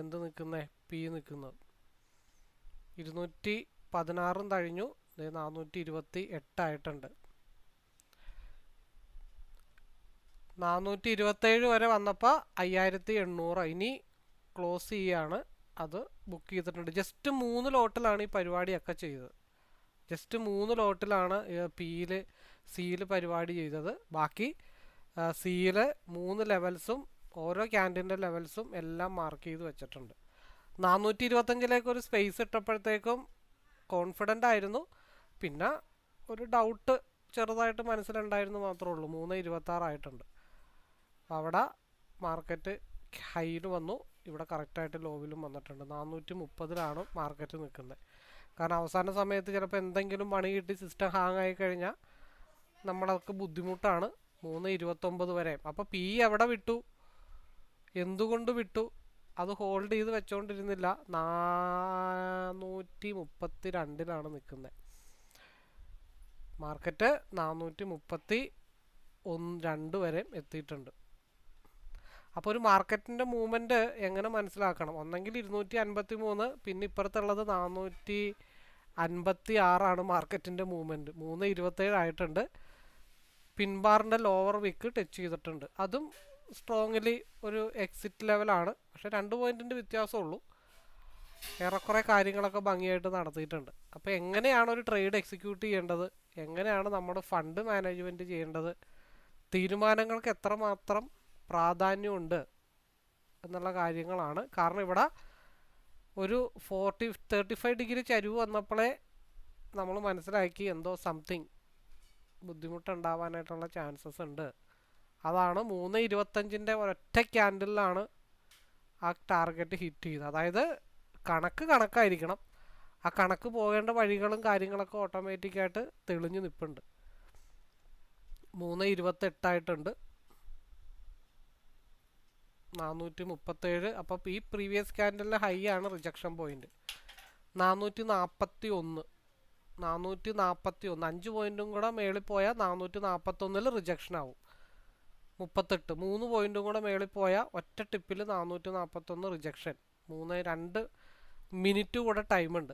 എന്ത് നിൽക്കുന്നത് പി നിൽക്കുന്നത്. ഇരുന്നൂറ്റി പതിനാറും കഴിഞ്ഞു. നാനൂറ്റി ഇരുപത്തി എട്ടായിട്ടുണ്ട് നാനൂറ്റി ഇരുപത്തേഴ് വരെ വന്നപ്പോൾ അയ്യായിരത്തി എണ്ണൂറ് ഇനി ക്ലോസ് ചെയ്യാണ്. അത് ബുക്ക് ചെയ്തിട്ടുണ്ട്. ജസ്റ്റ് മൂന്ന് ലോട്ടിലാണ് ഈ പരിപാടിയൊക്കെ ചെയ്തത്. ജസ്റ്റ് മൂന്ന് ലോട്ടിലാണ് പിയിൽ സിയിൽ പരിപാടി ചെയ്തത്. ബാക്കി സിയിൽ മൂന്ന് ലെവൽസും ഓരോ ക്യാന്റീന്റെ ലെവൽസും എല്ലാം മാർക്ക് ചെയ്ത് വെച്ചിട്ടുണ്ട്. നാനൂറ്റി ഇരുപത്തഞ്ചിലേക്ക് ഒരു സ്പേസ് ഇട്ടപ്പോഴത്തേക്കും കോൺഫിഡന്റ് ആയിരുന്നു. പിന്നെ ഒരു ഡൗട്ട് ചെറുതായിട്ട് മനസ്സിലുണ്ടായിരുന്നു മാത്രമേ ഉള്ളൂ മൂന്ന് ഇരുപത്താറായിട്ടുണ്ട് അവിടെ മാർക്കറ്റ് ഹൈയിൽ വന്നു. ഇവിടെ കറക്റ്റായിട്ട് ലോവിലും വന്നിട്ടുണ്ട്. നാനൂറ്റി മുപ്പതിലാണ് മാർക്കറ്റ് നിൽക്കുന്നത്. കാരണം അവസാന സമയത്ത് ചിലപ്പോൾ എന്തെങ്കിലും പണി കിട്ടി സിസ്റ്റം ഹാങ് ആയി കഴിഞ്ഞാൽ നമ്മളതൊക്കെ ബുദ്ധിമുട്ടാണ്. മൂന്ന് ഇരുപത്തൊമ്പത് വരെ. അപ്പോൾ പി എവിടെ വിട്ടു? എന്തുകൊണ്ട് വിട്ടു? അത് ഹോൾഡ് ചെയ്ത് വെച്ചുകൊണ്ടിരുന്നില്ല നാനൂറ്റി മുപ്പത്തി രണ്ടിലാണ് നിൽക്കുന്നത് മാർക്കറ്റ് നാനൂറ്റി മുപ്പത്തി ഒന്ന് രണ്ട് വരെ എത്തിയിട്ടുണ്ട്. അപ്പോൾ ഒരു മാർക്കറ്റിന്റെ മൂവ്മെന്റ് എങ്ങനെ മനസ്സിലാക്കണം? ഒന്നെങ്കിൽ ഇരുന്നൂറ്റി അൻപത്തി മൂന്ന് പിന്നെ ഇപ്പുറത്തുള്ളത് നാനൂറ്റി അൻപത്തി ആറാണ് മാർക്കറ്റിന്റെ മൂവ്മെന്റ് മൂന്ന് ഇരുപത്തേഴ് ആയിട്ടുണ്ട്. പിൻബാറിന്റെ ലോവർ വിക്ക് ടച്ച് ചെയ്തിട്ടുണ്ട്. അതും സ്ട്രോങ്ലി ഒരു എക്സിറ്റ് ലെവലാണ് പക്ഷെ രണ്ട് പോയിന്റിന്റെ വ്യത്യാസമുള്ളൂ. ഏറെക്കുറെ കാര്യങ്ങളൊക്കെ ഭംഗിയായിട്ട് നടത്തിയിട്ടുണ്ട്. അപ്പോൾ എങ്ങനെയാണ് ഒരു ട്രേഡ് എക്സിക്യൂട്ട് ചെയ്യേണ്ടത്? എങ്ങനെയാണ് നമ്മുടെ ഫണ്ട് മാനേജ്മെന്റ് ചെയ്യേണ്ടത്? തീരുമാനങ്ങൾക്ക് എത്രമാത്രം പ്രാധാന്യമുണ്ട് എന്നുള്ള കാര്യങ്ങളാണ്. കാരണം ഇവിടെ ഒരു ഫോർട്ടി തേർട്ടി ഫൈവ് ഡിഗ്രി ചരിവ് വന്നപ്പോഴേ നമ്മൾ മനസ്സിലാക്കി എന്തോ സംതിങ് ബുദ്ധിമുട്ടുണ്ടാവാനായിട്ടുള്ള ചാൻസസ് ഉണ്ട്. അതാണ് മൂന്ന് ഇരുപത്തഞ്ചിന്റെ ഒരൊറ്റ ക്യാൻഡിലാണ് ആ ടാർഗറ്റ് ഹിറ്റ് ചെയ്തത്. അതായത് കണക്ക് കണക്കായിരിക്കണം. ആ കണക്ക് പോകേണ്ട വഴികളും കാര്യങ്ങളൊക്കെ ഓട്ടോമാറ്റിക്കായിട്ട് തെളിഞ്ഞു നിൽപ്പുണ്ട് മൂന്ന് ഇരുപത്തെട്ടായിട്ടുണ്ട്. നാനൂറ്റി മുപ്പത്തേഴ് അപ്പോൾ ഈ പ്രീവിയസ് ക്യാൻഡലിലെ ഹൈ ആണ് റിജക്ഷൻ പോയിന്റ് നാനൂറ്റി നാൽപ്പത്തി ഒന്ന് നാനൂറ്റി നാൽപ്പത്തി ഒന്ന് അഞ്ച് പോയിന്റും കൂടെ മേളിൽ പോയാൽ നാനൂറ്റി നാൽപ്പത്തൊന്നിൽ റിജക്ഷൻ ആവും. മുപ്പത്തെട്ട്. മൂന്ന് പോയിന്റും കൂടെ മേളിൽ പോയാൽ ഒറ്റ ടിപ്പിൽ നാനൂറ്റി നാൽപ്പത്തൊന്ന് റിജക്ഷൻ മൂന്ന് രണ്ട് മിനിറ്റ് കൂടെ ടൈമുണ്ട്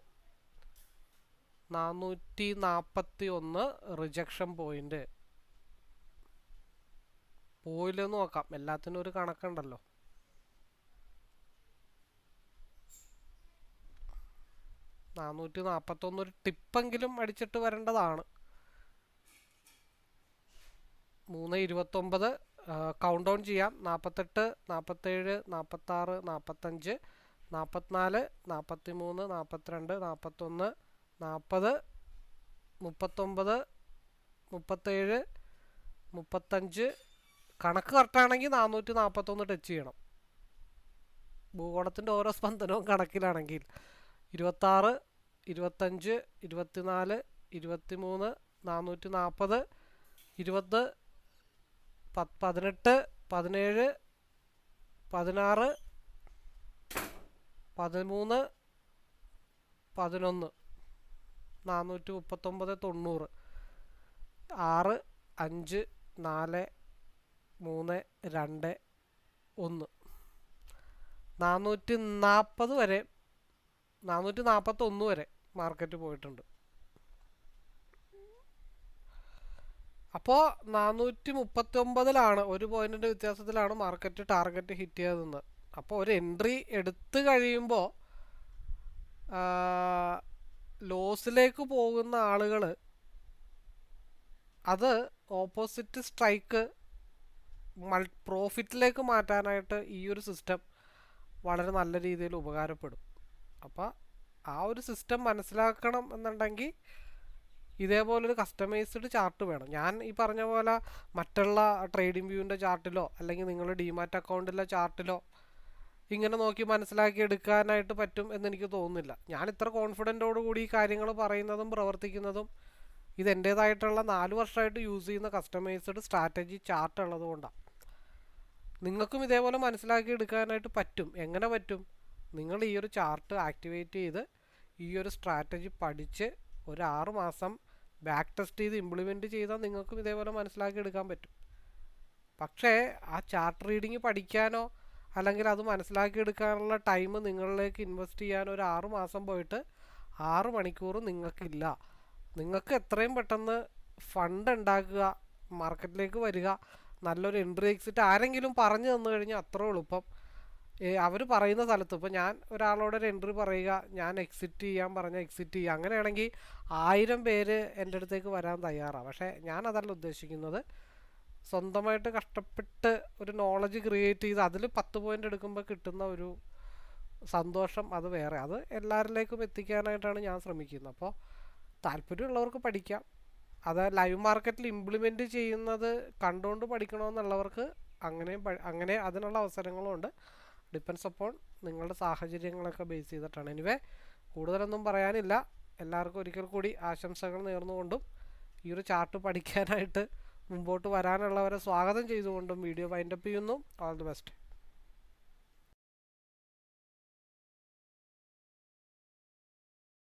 നാനൂറ്റി നാൽപ്പത്തി ഒന്ന് റിജക്ഷൻ പോയിന്റ് പോയില്ലെന്ന് നോക്കാം. എല്ലാത്തിനും ഒരു കണക്കുണ്ടല്ലോ. നാനൂറ്റി നാൽപ്പത്തൊന്ന് ഒരു ടിപ്പെങ്കിലും അടിച്ചിട്ട് വരേണ്ടതാണ്. മൂന്ന് ഇരുപത്തൊമ്പത് കൗണ്ട് ഡൗൺ ചെയ്യാം. നാൽപ്പത്തെട്ട് നാൽപ്പത്തേഴ് നാൽപ്പത്താറ് നാൽപ്പത്തഞ്ച് നാൽപ്പത്തിനാല് നാൽപ്പത്തി മൂന്ന് നാൽപ്പത്തിരണ്ട് നാൽപ്പത്തൊന്ന് നാൽപ്പത് മുപ്പത്തൊമ്പത് മുപ്പത്തേഴ് മുപ്പത്തഞ്ച്. കണക്ക് കറക്റ്റാണെങ്കിൽ നാനൂറ്റി നാൽപ്പത്തൊന്ന് ടച്ച് ചെയ്യണം. ഭൂഗോളത്തിന്റെ ഓരോ സ്പന്ദനവും കണക്കിലാണെങ്കിൽ. ഇരുപത്താറ് ഇരുപത്തഞ്ച് ഇരുപത്തിനാല് ഇരുപത്തിമൂന്ന് നാനൂറ്റി നാൽപ്പത് ഇരുപത് പതിനെട്ട് പതിനേഴ് പതിനാറ് പതിമൂന്ന് പതിനൊന്ന് നാനൂറ്റി മുപ്പത്തൊമ്പത് തൊണ്ണൂറ് ആറ് അഞ്ച് നാല് മൂന്ന് രണ്ട് ഒന്ന്. നാനൂറ്റി നാൽപ്പത് വരെ നാനൂറ്റി നാൽപ്പത്തൊന്ന് വരെ. മാർക്കറ്റ് പോയിട്ടുണ്ട്. അപ്പോൾ നാനൂറ്റി മുപ്പത്തി ഒമ്പതിലാണ് ഒരു പോയിന്റിന്റെ വ്യത്യാസത്തിലാണ് മാർക്കറ്റ് ടാർഗറ്റ് ഹിറ്റ് ചെയ്തതെന്ന്. അപ്പോൾ ഒരു എൻട്രി എടുത്തു കഴിയുമ്പോൾ ലോസിലേക്ക് പോകുന്ന ആളുകൾ അത് ഓപ്പോസിറ്റ് സ്ട്രൈക്ക് മൾ പ്രോഫിറ്റിലേക്ക് മാറ്റാനായിട്ട് ഈ ഒരു സിസ്റ്റം വളരെ നല്ല രീതിയിൽ ഉപകാരപ്പെടും. അപ്പോൾ ആ ഒരു സിസ്റ്റം മനസ്സിലാക്കണം എന്നുണ്ടെങ്കിൽ ഇതേപോലൊരു കസ്റ്റമൈസ്ഡ് ചാർട്ട് വേണം. ഞാൻ ഈ പറഞ്ഞ പോലെ മറ്റുള്ള ട്രേഡിംഗ് വ്യൂവിന്റെ ചാർട്ടിലോ അല്ലെങ്കിൽ നിങ്ങൾ ഡിമാറ്റ് അക്കൗണ്ടിലെ ചാർട്ടിലോ ഇങ്ങനെ നോക്കി മനസ്സിലാക്കി എടുക്കാനായിട്ട് പറ്റും എന്നെനിക്ക് തോന്നുന്നില്ല. ഞാൻ ഇത്ര കോൺഫിഡന്റോട് കൂടി ഈ കാര്യങ്ങൾ പറയുന്നതും പ്രവർത്തിക്കുന്നതും ഇതെന്റേതായിട്ടുള്ള നാല് വർഷമായിട്ട് യൂസ് ചെയ്യുന്ന കസ്റ്റമൈസ്ഡ് സ്ട്രാറ്റജി ചാർട്ട് ഉള്ളതുകൊണ്ടാണ് നിങ്ങൾക്കും ഇതേപോലെ മനസ്സിലാക്കി എടുക്കാനായിട്ട് പറ്റും. എങ്ങനെ പറ്റും? നിങ്ങൾ ഈ ഒരു ചാർട്ട് ആക്ടിവേറ്റ് ചെയ്ത് ഈ ഒരു സ്ട്രാറ്റജി പഠിച്ച് ഒരു ആറ് മാസം ബാക്ക് ടെസ്റ്റ് ചെയ്ത് ഇംപ്ലിമെന്റ് ചെയ്താൽ നിങ്ങൾക്കും ഇതേപോലെ മനസ്സിലാക്കി എടുക്കാൻ പറ്റും. പക്ഷേ ആ ചാർട്ട് റീഡിങ് പഠിക്കാനോ അല്ലെങ്കിൽ അത് മനസ്സിലാക്കി എടുക്കാനുള്ള ടൈം നിങ്ങളിലേക്ക് ഇൻവെസ്റ്റ് ചെയ്യാൻ ഒരു ആറ് മാസം പോയിട്ട് ആറ് മണിക്കൂർ നിങ്ങൾക്കില്ല. നിങ്ങൾക്ക് എത്രയും പെട്ടെന്ന് ഫണ്ട് ഉണ്ടാക്കുക മാർക്കറ്റിലേക്ക് വരിക നല്ലൊരു എൻട്രി എക്സിറ്റ് ആരെങ്കിലും പറഞ്ഞു തന്നു കഴിഞ്ഞാൽ അത്ര എളുപ്പം. അവർ പറയുന്ന സ്ഥലത്ത് ഇപ്പോൾ ഞാൻ ഒരാളോട് ഒരു എൻട്രി പറയുക ഞാൻ എക്സിറ്റ് ചെയ്യാൻ പറഞ്ഞാൽ എക്സിറ്റ് ചെയ്യുക അങ്ങനെയാണെങ്കിൽ ആയിരം പേര് എന്റെ അടുത്തേക്ക് വരാൻ തയ്യാറാണ് പക്ഷേ ഞാൻ അതല്ല ഉദ്ദേശിക്കുന്നത്. സ്വന്തമായിട്ട് കഷ്ടപ്പെട്ട് ഒരു നോളജ് ക്രിയേറ്റ് ചെയ്ത് അതിൽ പത്ത് പോയിന്റ് എടുക്കുമ്പോൾ കിട്ടുന്ന ഒരു സന്തോഷം അത് വേറെ. അത് എല്ലാവരിലേക്കും എത്തിക്കാനായിട്ടാണ് ഞാൻ ശ്രമിക്കുന്നത്. അപ്പോൾ താല്പര്യമുള്ളവർക്ക് പഠിക്കാം. അത് ലൈവ് മാർക്കറ്റിൽ ഇംപ്ലിമെന്റ് ചെയ്യുന്നത് കണ്ടുകൊണ്ട് പഠിക്കണമെന്നുള്ളവർക്ക് അങ്ങനെയും അങ്ങനെ അതിനുള്ള അവസരങ്ങളും ഉണ്ട് ഡിപ്പെൻസ് അപ്പോൾ നിങ്ങളുടെ സാഹചര്യങ്ങളൊക്കെ ബേസ് ചെയ്തിട്ടാണ്. എനിവേ കൂടുതലൊന്നും പറയാനില്ല. എല്ലാവർക്കും ഒരിക്കൽ കൂടി ആശംസകൾ നേർന്നുകൊണ്ടും ഈ ഒരു ചാർട്ട് പഠിക്കാനായിട്ട് മുമ്പോട്ട് വരാനുള്ളവരെ സ്വാഗതം ചെയ്തുകൊണ്ടും വീഡിയോ വൈൻഡപ്പ് ചെയ്യുന്നു. All the best